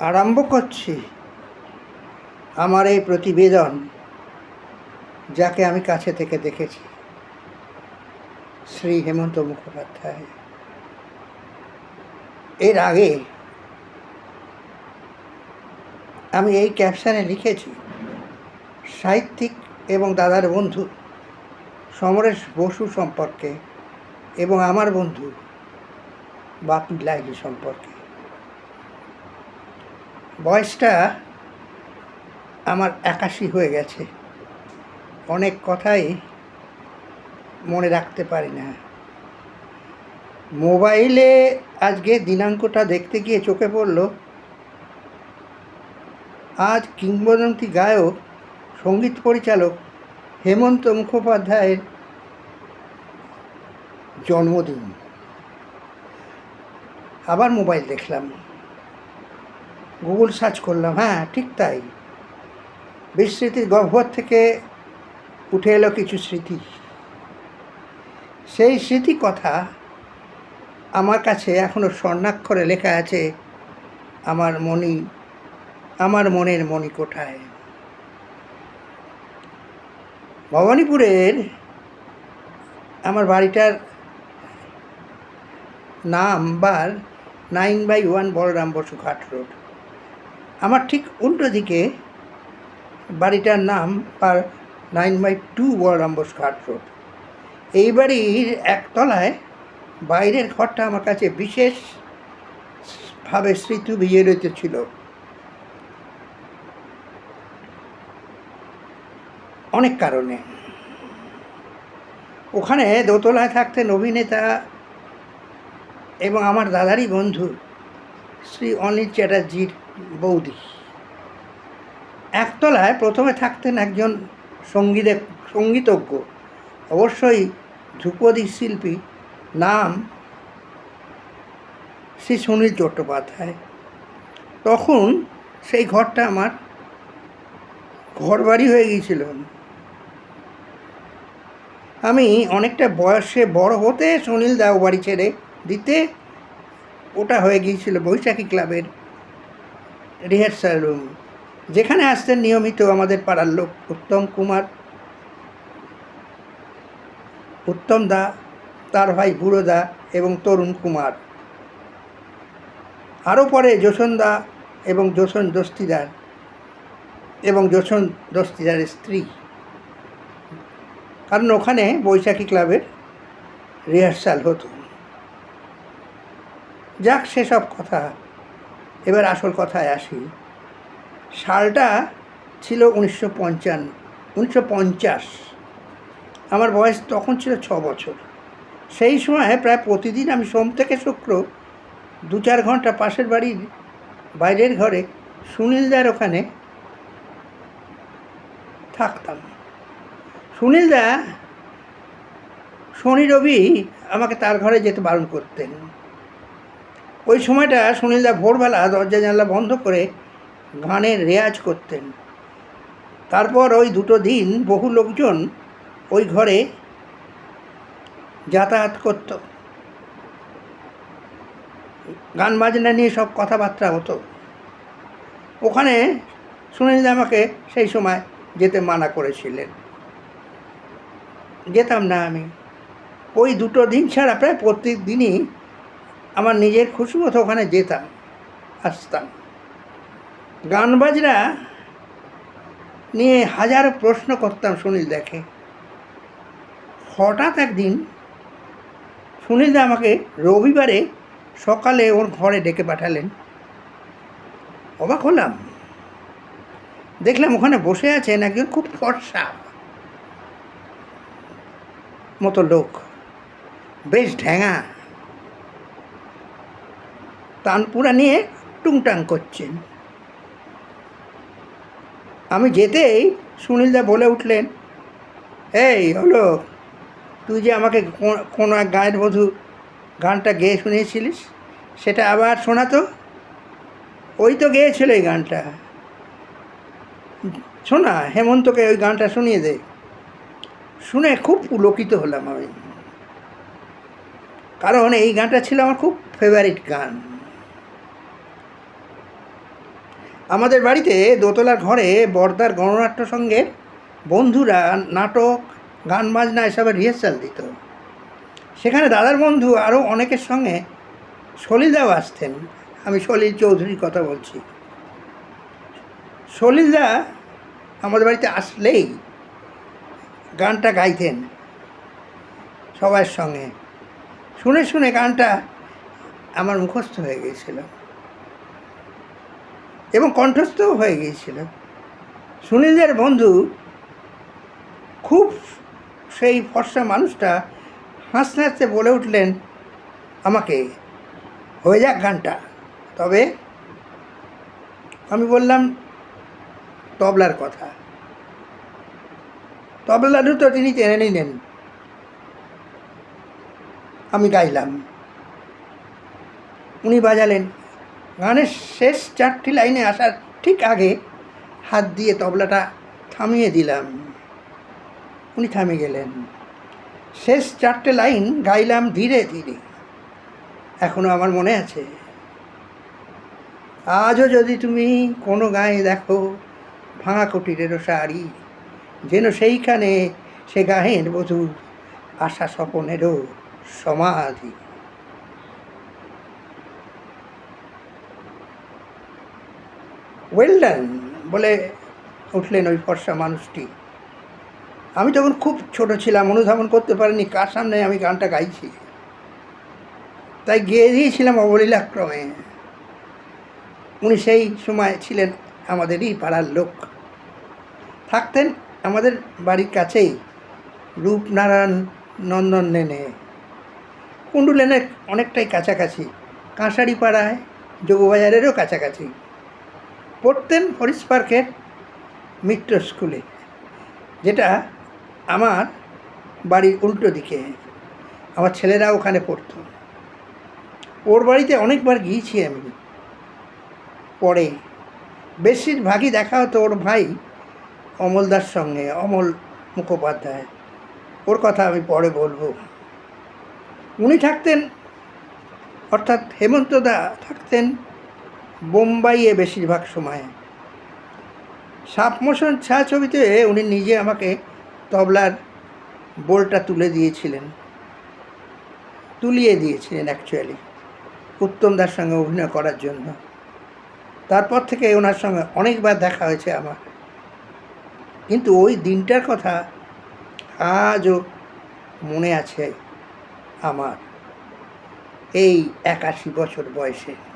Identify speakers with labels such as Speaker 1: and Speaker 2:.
Speaker 1: আরম্ভ করছি আমার এই প্রতিবেদন যাকে আমি কাছে থেকে দেখেছি। শ্রী হেমন্ত মুখোপাধ্যায়। এর আগে আমি এই ক্যাপশানে লিখেছি, সাহিত্যিক এবং দাদার বন্ধু সমরেশ বসু সম্পর্কে এবং আমার বন্ধু বাপি লাইলি সম্পর্কে। বয়সটা আমার একাশি হয়ে গেছে। অনেক কথাই মনে রাখতে পারি না। মোবাইলে আজকে দিনাঙ্কটা দেখতে গিয়ে চোখে পড়ল, আজ কিংবদন্তি গায়ক, সংগীত পরিচালক হেমন্ত মুখোপাধ্যায়ের জন্মদিন। আবার মোবাইল দেখলাম। গুগল সার্চ করলাম হ্যাঁ ঠিক তাই। বিস্মৃতির গহ্বর থেকে উঠে এলো কিছু স্মৃতি। সেই স্মৃতি কথা আমার কাছে এখনও স্বর্ণাক্ষরে লেখা আছে, আমার মনি আমার মনের মণি কোঠায় ভবানীপুরের আমার বাড়িটার number nine by one Balaram Basu Ghat road. আমার ঠিক উল্টো দিকে বাড়িটার নাম আর nine by two Balaram Basu Ghat road. এই বাড়ির একতলায় বাইরের ঘরটা আমার কাছে বিশেষভাবে স্মৃতি ভিজে রয়েছিল অনেক কারণে। ওখানে দোতলায় থাকতেন অভিনেতা এবং আমার দাদারই বন্ধু শ্রী অনিল চ্যাটার্জির বৌদি। একতলায় প্রথমে থাকতেন একজন সঙ্গীতে, সঙ্গীতজ্ঞ। অবশ্যই ধ্রুপদী শিল্পী নাম শ্রী সুনীল চট্টোপাধ্যায়। তখন সেই ঘরটা আমার ঘর বাড়ি হয়ে গিয়েছিল। আমি অনেকটা বয়সে বড় হতে সুনীল দাও বাড়ি ছেড়ে দিতে ওটা হয়ে গিয়েছিল বৈশাখী ক্লাবের রিহার্সাল রুম। যেখানে আসতেন নিয়মিত আমাদের পাড়ার লোক উত্তম কুমার, উত্তম দা, তার ভাই বুড়ো দা এবং তরুণ কুমার। আরও পরে যশন দা এবং যশন দস্তিদার এবং যশন দস্তিদারের স্ত্রী। কারণ ওখানে বৈশাখী ক্লাবের রিহার্সাল হতো। যাক সেসব কথা। এবার আসল কথায় আসি। সালটা ছিল উনিশশো পঞ্চান্ন, উনিশশো পঞ্চাশ। আমার বয়স তখন ছিল ছ বছর। সেই সময় প্রায় প্রতিদিন আমি সোম থেকে শুক্র দু চার ঘণ্টা পাশের বাড়ির বাইরের ঘরে সুনীলদার ওখানে থাকতাম। সুনীলদা শনি রবি আমাকে তার ঘরে যেতে বারণ করতেন। ওই সময়টা সুনীলদা ভোরবেলা দরজা জানলা বন্ধ করে গানের রেয়াজ করতেন। তারপর ওই দুটো দিন বহু লোকজন ওই ঘরে যাতায়াত করত। গান বাজনা নিয়ে সব কথাবার্তা হতো। ওখানে সুনীলদা আমাকে সেই সময় যেতে মানা করেছিলেন। যেতাম না আমি। ওই দুটো দিন ছাড়া প্রায় প্রত্যেক দিনই আমার নিজের খুশি মতো ওখানে যেতাম, আসতাম। গান বাজনা নিয়ে হাজার প্রশ্ন করতাম সুনীল দেখে। হঠাৎ একদিন সুনীলদা আমাকে রবিবারে সকালে ওর ঘরে ডেকে পাঠালেন। অবাক হলাম। দেখলাম ওখানে বসে আছেন একজন খুব ফর্সা মতো লোক। বেশ ঢ্যাঙা তানপুরা নিয়ে টুংটাং করছেন। আমি যেতেই সুনীলদা বলে উঠলেন, এই হলো, তুই যে আমাকে কোনো এক গায়ের বধূ গানটা গেয়ে শুনিয়েছিলিস, সেটা আবার শোনাতো ওই তো গেয়েছিল এই গানটা। শোনা, হেমন্তকে ওই গানটা শুনিয়ে দে। শুনে খুব পুলকিত হলাম আমি। কারণ এই গানটা ছিল আমার খুব ফেভারিট গান। আমাদের বাড়িতে দোতলার ঘরে বর্দার গণনাট্য সঙ্গের বন্ধুরা নাটক, গান বাজনা এসবের রিহার্সাল দিত। সেখানে দাদার বন্ধু আরও অনেকের সঙ্গে সলিলদাও আসতেন। আমি সলিল চৌধুরীর কথা বলছি। সলিলদা আমাদের বাড়িতে আসলেই গানটা গাইতেন সবার সঙ্গে। শুনে শুনে গানটা আমার মুখস্থ হয়ে গিয়েছিল। এবং কণ্ঠস্থও হয়ে গিয়েছিল। সুনীলদের বন্ধু খুব সেই ফর্সা মানুষটা হাসতে হাসতে বলে উঠলেন, আমাকে, হয়ে যাক গানটা। তবে আমি বললাম, তবলার কথা। তবলারও তো তিনি টেনে নিলেন। আমি গাইলাম। উনি বাজালেন। গানের শেষ চারটি লাইনে আসার ঠিক আগে হাত দিয়ে তবলাটা থামিয়ে দিলাম। উনি থামে গেলেন। শেষ চারটে লাইন গাইলাম ধীরে ধীরে। এখনও আমার মনে আছে। আজও যদি তুমি কোনো গায়ে দেখো ভাঙা কুটিরেরও শাড়ি, যেন সেইখানে সে গায়ের বধূ আশা স্বপনেরও সমাধি। ওয়েল ডান বলে উঠলেন ওই ফর্সা মানুষটি। আমি তখন খুব ছোট ছিলাম, অনুধাবন করতে পারিনি, কার সামনে আমি গানটা গাইছি। তাই গেয়ে দিয়েছিলাম অবলীলাক্রমে। উনি সেই সময় ছিলেন আমাদেরই পাড়ার লোক। থাকতেন আমাদের বাড়ির কাছেই, রূপনারায়ণ নন্দন লেনে। কুণ্ডু লেনের অনেকটাই কাছাকাছি কাঁসারি পাড়ায় যোগবাজারেরও কাছাকাছি। পড়তেন হরিশ পার্কের মিত্র স্কুলে, যেটা আমার বাড়ির উল্টো দিকে। আমার ছেলেরা ওখানে পড়তো। ওর বাড়িতে অনেকবার গিয়েছি আমি। পরে বেশিরভাগই দেখা হতো ওর ভাই অমলদার সঙ্গে, অমল মুখোপাধ্যায়। ওর কথা আমি পরে বলব। উনি থাকতেন, অর্থাৎ হেমন্তদা থাকতেন বোম্বাইয়ে বেশিরভাগ সময়ে। সাপ মোশন ছায়াছবিতে উনি নিজে আমাকে তবলার বোলটা তুলে দিয়েছিলেন। তুলিয়ে দিয়েছিলেন অ্যাকচুয়ালি উত্তমদার সঙ্গে অভিনয় করার জন্য। তারপর থেকে ওনার সঙ্গে অনেকবার দেখা হয়েছে আমার। কিন্তু ওই দিনটার কথা আজও মনে আছে আমার। এই একাশি বছর বয়সে।